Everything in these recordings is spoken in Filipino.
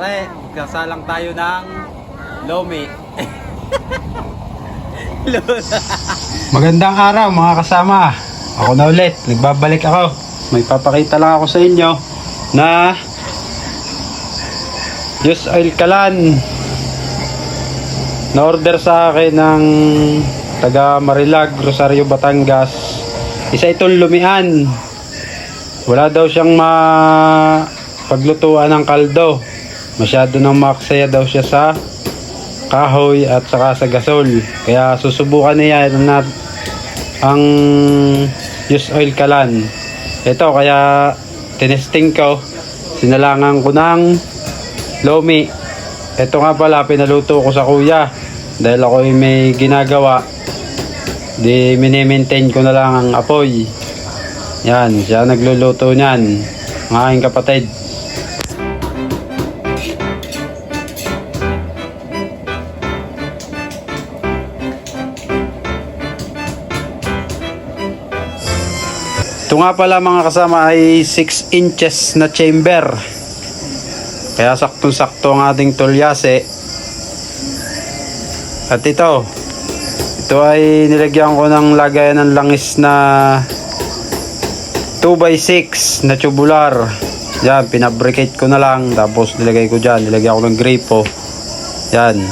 Pare, kasalang tayo ng Lomi. Magandang araw mga kasama. Ako na ulit, nagbabalik ako. May papakita lang ako sa inyo na Diyos Oil Kalan na order sa akin ng taga Marilag, Rosario, Batangas. Isa itong lumian. Wala daw siyang ma paglutuan ng kaldo. Masyado nang maksaya daw siya sa kahoy at saka sa gasol. Kaya susubukan niya na ang use oil kalan. Ito kaya tinesting ko. Sinalangan ko ng lomi. Ito nga pala pinaluto ko sa kuya. Dahil ako ay may ginagawa. Di minimaintain ko na lang ang apoy. Yan, siya nagluluto niyan. Ang aking kapatid. Ito nga pala mga kasama ay 6 inches na chamber. Kaya saktong-sakto ang ating tulyase. At ito, ito ay nilagyan ko ng lagayan ng langis na 2x6 na tubular. Yan, pinabricate ko na lang. Tapos nilagay ko dyan. Nilagyan ko ng gripo. Yan.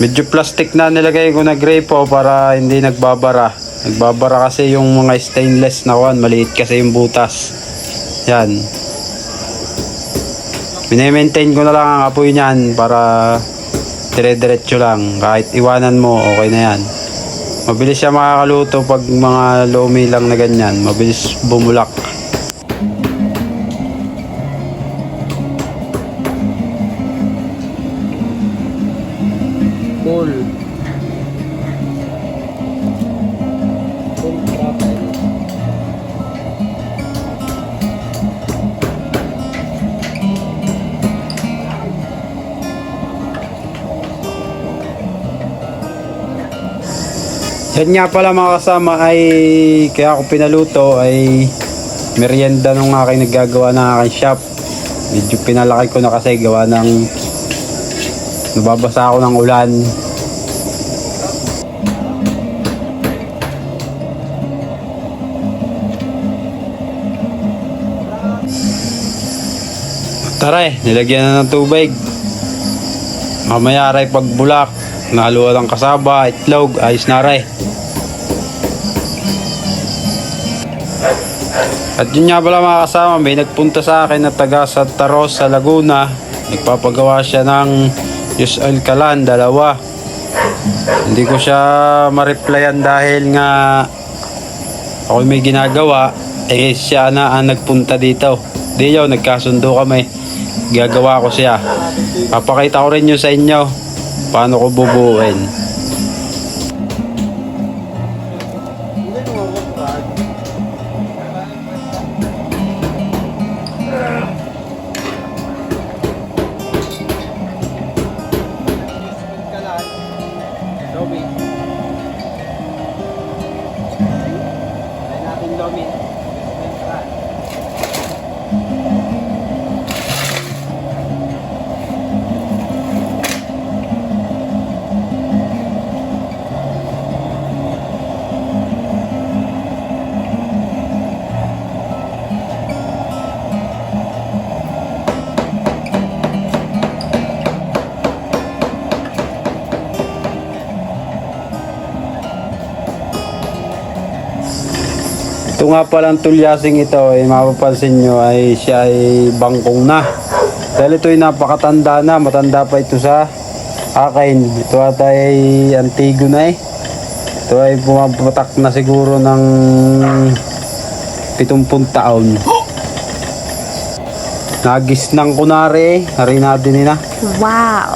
Medyo plastic na nilagay ko na gripo para hindi nagbabara. Nagbabara kasi yung mga stainless na one. Maliit kasi yung butas. Yan. Mine-maintain ko na lang ang apoy niyan para dire-diretso lang. Kahit iwanan mo, okay na yan. Mabilis siya makakaluto pag mga lomi lang na ganyan. Mabilis bumulak. Full. Yan nga pala mga kasama ay kaya ako pinaluto ay merienda nung aking naggagawa ng aking shop. Medyo pinalaki ko na kasi gawa ng nababasa ako ng ulan. Tara eh, nilagyan na ng tubig. Mamaya aray pagbulak, nahaluan ng kasaba, itlog, ayos na aray. At yun nga pala mga kasama, may nagpunta sa akin na taga Santa Rosa, Laguna. Nagpapagawa siya ng Yus Oil Kalan, dalawa. Hindi ko siya ma-replyan dahil nga ako may ginagawa. Eh siya na ang nagpunta dito. Di yun, nagkasundo kami. Gagawa ko siya. Papakita ko rin yun sa inyo. Paano ko bubuuin. Ito nga palang tulyasing ito ay mapapansin nyo ay siya ay bangkong na. Dahil ito ay napakatanda na, matanda pa ito sa akin. Ito at ay antigo na eh. Ito ay pumapatak na siguro ng 70 taon. Nagis ng kunari, hari natin nila. Wow.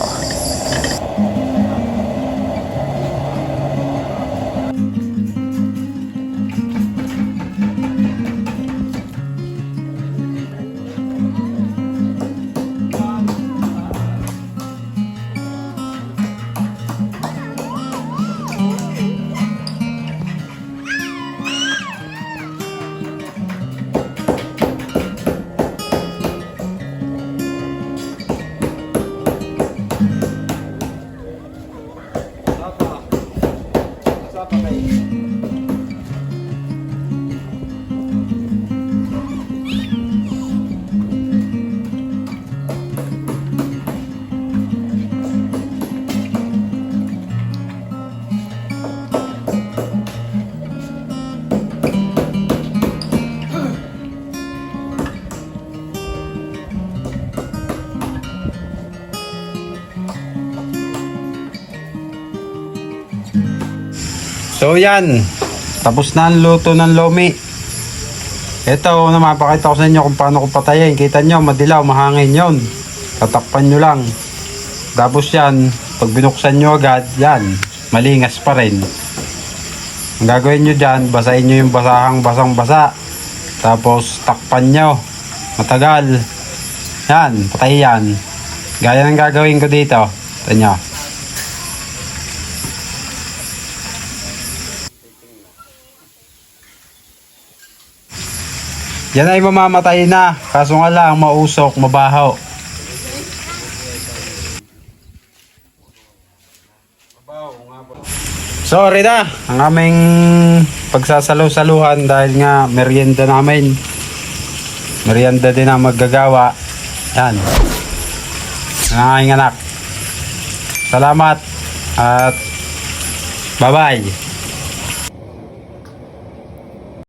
So yan, tapos na ang luto ng lomi. Ito, na mapakita ko sa inyo kung paano ko patayin. Kita nyo, madilaw, mahangin yon. Tatakpan nyo lang. Tapos yan, pag binuksan nyo agad, yan, malingas pa rin. Ang gagawin nyo dyan, basahin nyo yung basahang basang basa. Tapos takpan nyo. Matagal. Yan, patay yan. Gaya ng gagawin ko dito. Ito nyo. Yan ay mamamatay na. Kaso nga lang, mausok, mabaho. Sorry na, ang aming pagsasaluw-saluhan dahil nga merienda namin. Merienda din ang maggagawa. Yan. Ang aking anak. Salamat at bye-bye.